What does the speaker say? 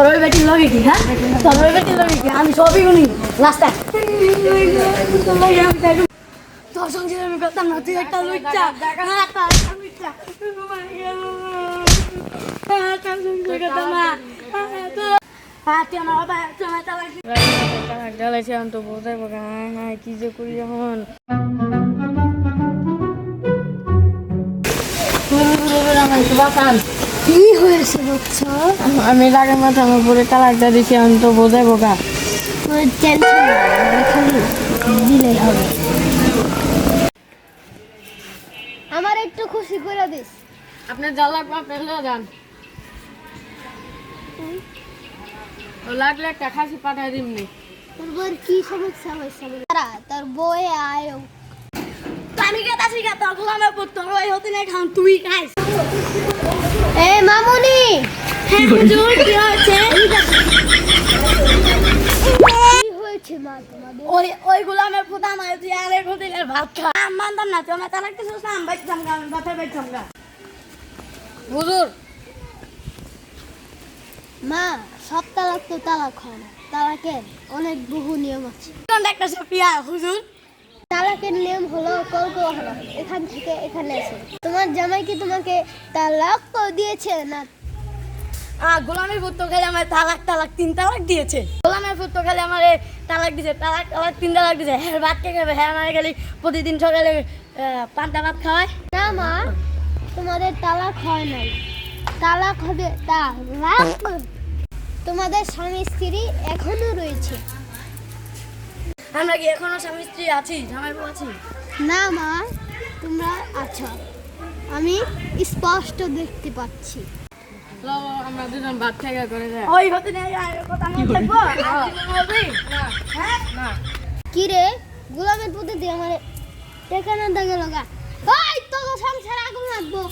ওই বেটির লগে কি হ্যাঁ ওই বেটির লগে কি আমি সবই গুনি রাস্তায় তোর সঙ্গে আমি করতাম না তুই একটা লুচ্চা হ্যাঁ, হ্যাঁ, হ্যাঁ, হ্যাঁ, আমার আমার। জ্বালাইছে আমি তো বকা হ্যাঁ কি যে করি এখন কি হয়েছে বচ্চ? আমি লাগে মাথা আমার পরে তালাকটা দিছি আমি তো বোঝাই বকা টেনশন খালি দিলেই হবে। আমার একটু খুশি করে দিস। আপনি যা লাগবে আপনি লয়ে যান। ও লাগলে একটা খাসি পাঠাই দিমনি তোর বউর কি সমস্যা হয়েছে তারা তোর বউয়ে আয়ো আমি কেতাছি কে তোর গোলামে পুত তোর ওই হতে না খান তুই খাইস। মামুনি। হ্যাঁ হুজুর কি হয়েছে? মা ওই ওই গোলামের পুত আমার তুই আরেক হোটেলের ভাত খা। আমি মানতাম না আমার তালাক দিছিস না আমি বাইতাম আমি বাপের বাইতাম গা হুজুর। মা সব তালাক তো তালাক হয় না। তালাকের অনেক বহু নিয়ম আছে। একটা সফিয়া হুজুর। তালাকের নিয়ম হলো কৌতূহল এখান থেকে এখানে এসে। তোমার জামাই কি তোমাকে তালাক দিয়েছে না? গোলামের পুত্র খালি আমার তালাক তালাক তিন তালাক দিয়েছে। গোলামের পুত্র খালি আমার তালাক দিয়েছে তালাক তালাক তিন তালাক দিয়েছে। হ্যাঁ ভাত কে খাবে? হ্যাঁ আমার খালি প্রতিদিন সকালে পান্তা ভাত খাওয়ায়। না মা তোমাদের তালাক হয় নাই। তালাক হবে তালাক তোমাদের স্বামী স্ত্রী এখনও রয়েছে। আমরা কি এখনও স্বামী স্ত্রী আছি? জামাই বউ আছি? না মা তোমরা আছো। আমি স্পষ্ট দেখতে পাচ্ছি। আমরা দুজন ভাত খাইয়া করে যাই। ওই হতে নেই কথা মনে থাকব? হ্যাঁ? না। কি রে গোলামের দিয়ে আমার টেকা না দাগে লগা। ওই তো সংসার আগুন লাগবো।